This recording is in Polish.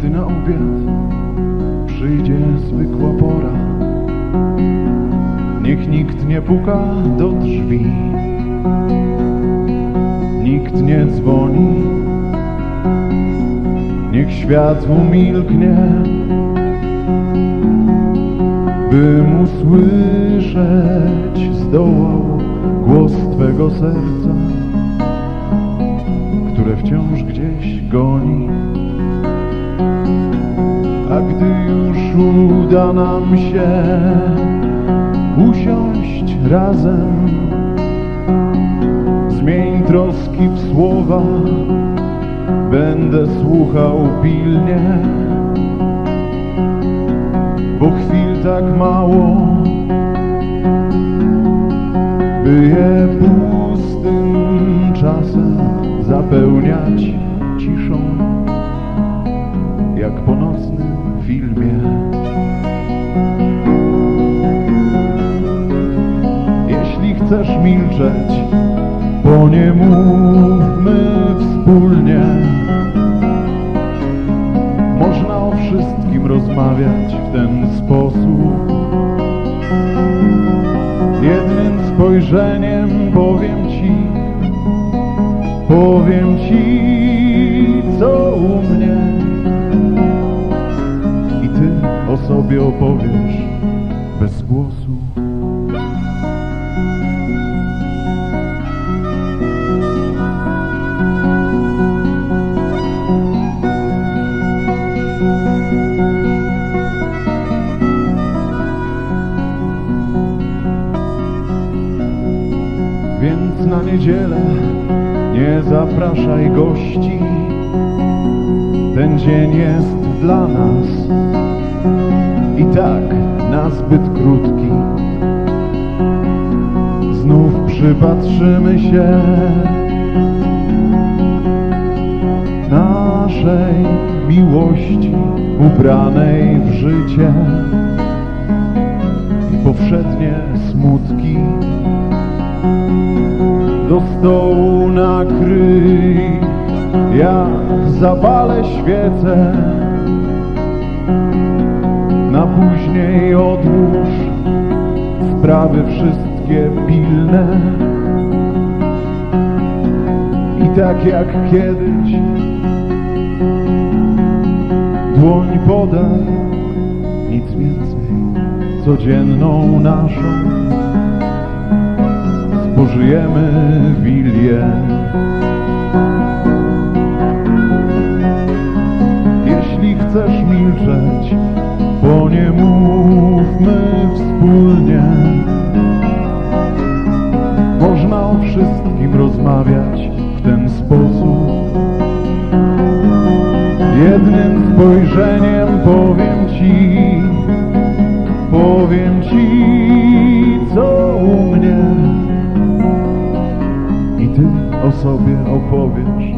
Gdy na obiad przyjdzie zwykła pora, niech nikt nie puka do drzwi, nikt nie dzwoni, niech świat umilknie, bym usłyszeć zdołał głos Twego serca, które wciąż gdzieś goni. A gdy już uda nam się usiąść razem, troski w słowa, będę słuchał pilnie, bo chwil tak mało, by je pustym czasem zapełniać ciszą jak po nocnym filmie. Jeśli chcesz milczeć, to nie mówmy wspólnie. Można o wszystkim rozmawiać w ten sposób. Jednym spojrzeniem powiem ci, powiem ci, co u mnie i ty o sobie opowiesz bez głosu. Więc na niedzielę nie zapraszaj gości. Ten dzień jest dla nas i tak nazbyt krótki. Znów przypatrzymy się naszej miłości ubranej w życie i powszednie smutki do stołu nakryj, ja zapalę świecę, na później odłóż sprawy wszystkie pilne. I tak jak kiedyś dłoń podaj, nic więcej, codzienną naszą spożyjemy wilię. Jeśli chcesz milczeć, bo nie mówmy wspólnie. Można o wszystkim rozmawiać w ten sposób. Jednym spojrzeniem powiem ci, powiem ci, u mnie i